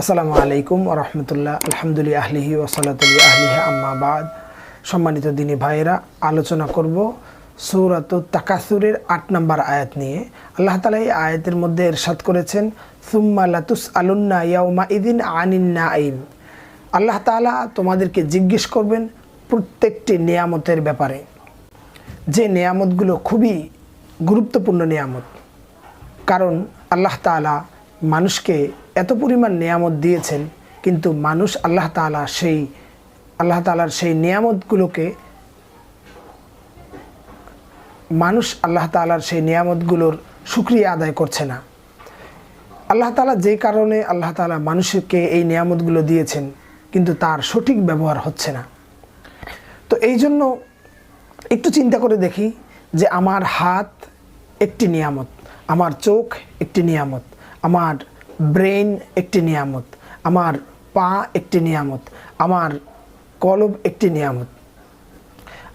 আসসালামু আলাইকুম রহমতুল্লাহ। আলহামদুলিল্লাহ আহলিহি ওসলাতুল্লাহ আহলিহি, আম্মা বাদ। সম্মানিত দিনী ভাইয়েরা, আলোচনা করব সৌরাত তাকাসুরের আট নম্বর আয়াত নিয়ে। আল্লাহ তালা এই আয়াতের মধ্যে এরশাদ করেছেন, সুম্মা লাতুস আলুন্না ইয়াউমা ইদিন আনিন্না আইম আল্লাহ তালা তোমাদেরকে জিজ্ঞেস করবেন প্রত্যেকটি নিয়ামতের ব্যাপারে। যে নিয়ামতগুলো খুবই গুরুত্বপূর্ণ নিয়ামত। কারণ আল্লাহ তাআলা মানুষকে এত পরিমাণ নিয়ামত দিয়েছেন, কিন্তু মানুষ আল্লাহ তাআলা সেই, আল্লাহ তাআলার সেই নিয়ামতগুলোকে, মানুষ আল্লাহ তাআলার সেই নিয়ামতগুলোর সুক্রিয়া আদায় করছে না। আল্লাহ তাআলা যে কারণে আল্লাহ তাআলা মানুষকে এই নিয়ামতগুলো দিয়েছেন, কিন্তু তার সঠিক ব্যবহার হচ্ছে না। তো এই জন্য একটু চিন্তা করে দেখি যে আমার হাত একটি নিয়ামত, আমার চোখ একটি নিয়ামত। আমার ব্রেন একটি নিয়ামত, আমার পা একটি নিয়ামত, আমার কলব একটি নিয়ামত,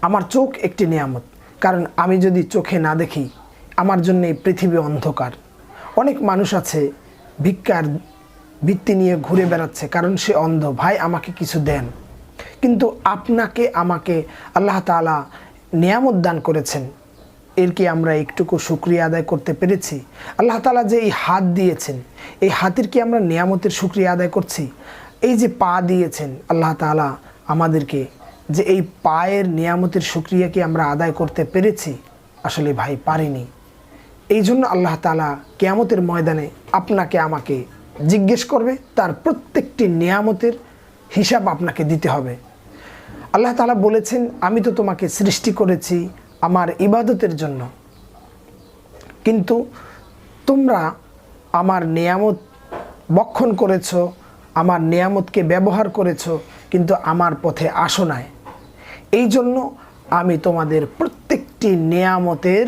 আমার চোখ একটি নিয়ামত। কারণ আমি যদি চোখে না দেখি, আমার জন্য এই পৃথিবী অন্ধকার। অনেক মানুষ আছে, ভিক্ষার বৃত্তি নিয়ে ঘুরে বেড়াচ্ছে, কারণ সে অন্ধ, ভাই, আমাকে কিছু দেন। কিন্তু আপনাকে, আমাকে আল্লাহ তাআলা নিয়ামত দান করেছেন। এর কি আমরা একটুকু সুক্রিয়া আদায় করতে পেরেছি? আল্লাহ তালা যে এই হাত দিয়েছেন, এই হাতের কি আমরা নিয়ামতের সুক্রিয়া আদায় করছি? এই যে পা দিয়েছেন, আল্লাহ তাআলা আমাদেরকে যে এই পায়ের নিয়ামতের সুক্রিয়া কি আমরা আদায় করতে পেরেছি? আসলে ভাই, পারিনি। এই জন্য আল্লাহ তালা কেয়ামতের ময়দানে আপনাকে আমাকে জিজ্ঞেস করবে, তার প্রত্যেকটি নিয়ামতের হিসাব আপনাকে দিতে হবে। আল্লাহ তালা বলেছেন, আমি তো তোমাকে সৃষ্টি করেছি আমার ইবাদতের জন্য। কিন্তু তোমরা আমার নিয়ামত বক্ষণ করেছ, আমার নিয়ামতকে ব্যবহার করেছ, কিন্তু আমার পথে আসো নাই। এই জন্য আমি তোমাদের প্রত্যেকটি নিয়ামতের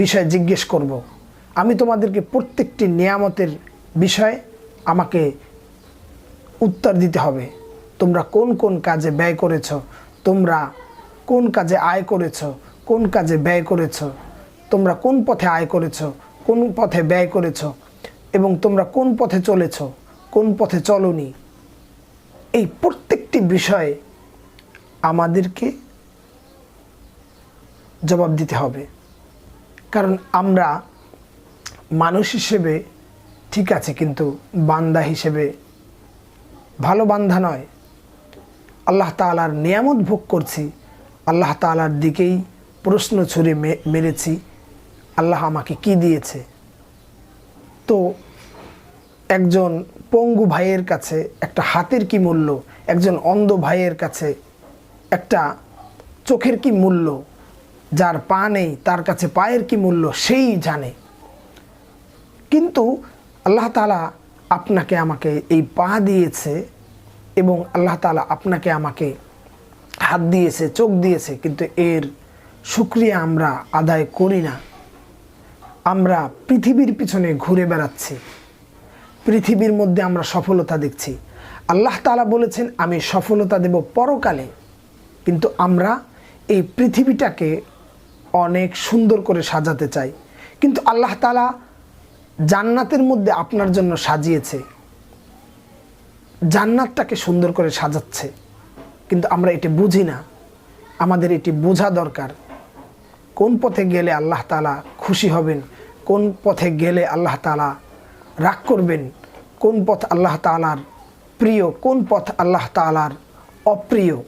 বিষয় জিজ্ঞেস করব। আমি তোমাদেরকে প্রত্যেকটি নিয়ামতের বিষয় আমাকে উত্তর দিতে হবে। তোমরা কোন কোন কাজে ব্যয় করেছ? তোমরা কোন কাজে আয় করেছ? কোন কাজে ব্যয় করেছ? তোমরা কোন পথে আয় করেছ? কোন পথে ব্যয় করেছ? এবং তোমরা কোন পথে চলেছ? কোন পথে চলনি? এই প্রত্যেকটি বিষয়ে আমাদেরকে জবাব দিতে হবে। কারণ আমরা মানুষ হিসেবে ঠিক আছে, কিন্তু বান্দা হিসেবে ভালো বান্ধা নয়। আল্লাহ তালার নিয়ামত ভোগ করছি। আল্লাহ তালার দিকেই প্রশ্ন ছুড়ে মেরেছি। আল্লাহ আমাকে কি দিয়েছে? তো একজন পঙ্গু ভাইয়ের কাছে একটা হাতের কি মূল্য? একজন অন্ধ ভাইয়ের কাছে একটা চোখের কি মূল্য? যার পা নেই, তার কাছে পায়ের কি মূল্য? সেই জানে। কিন্তু আল্লাহ তালা আপনাকে আমাকে এই পা দিয়েছে এবং আল্লাহ তালা আপনাকে আমাকে হাত দিয়েছে, চোখ দিয়েছে, কিন্তু এর সুক্রিয়া আমরা আদায় করি না। আমরা পৃথিবীর পিছনে ঘুরে বেড়াচ্ছি। পৃথিবীর মধ্যে আমরা সফলতা দেখছি। আল্লাহ তালা বলেছেন, আমি সফলতা দেব পরকালে। কিন্তু আমরা এই পৃথিবীটাকে অনেক সুন্দর করে সাজাতে চাই। কিন্তু আল্লাহ তালা জান্নাতের মধ্যে আপনার জন্য সাজিয়েছে। জান্নাতটাকে সুন্দর করে সাজাচ্ছে। কিন্তু আমরা এটি বুঝি না। আমাদের এটি বোঝা দরকার। কোন পথে গেলে আল্লাহ তালা খুশি হবেন? কোন পথে গেলে আল্লাহ তালা রাগ করবেন? কোন পথ আল্লাহ তালার প্রিয়? কোন পথ আল্লাহ তালার অপ্রিয়?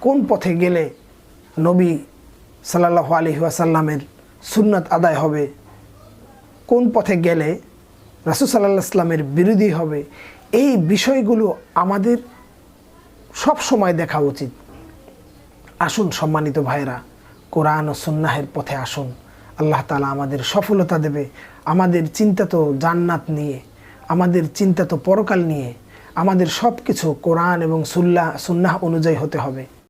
কোন পথে গেলে নবী সাল্লাহ আলহি আসাল্লামের সুন্নত আদায় হবে? কোন পথে গেলে রাসুল সাল্লাহ ইসলামের বিরোধী হবে? এই বিষয়গুলো আমাদের সব সময় দেখা উচিত। আসুন সম্মানিত ভাইরা কোরআন ও সন্ন্যাহের পথে আসুন। আল্লাহ তালা আমাদের সফলতা দেবে। আমাদের চিন্তা তো জান্নাত নিয়ে, আমাদের চিন্তা তো পরকাল নিয়ে। আমাদের সব কিছু কোরআন এবং সুল্লাহ সুন্নাহ অনুযায়ী হতে হবে।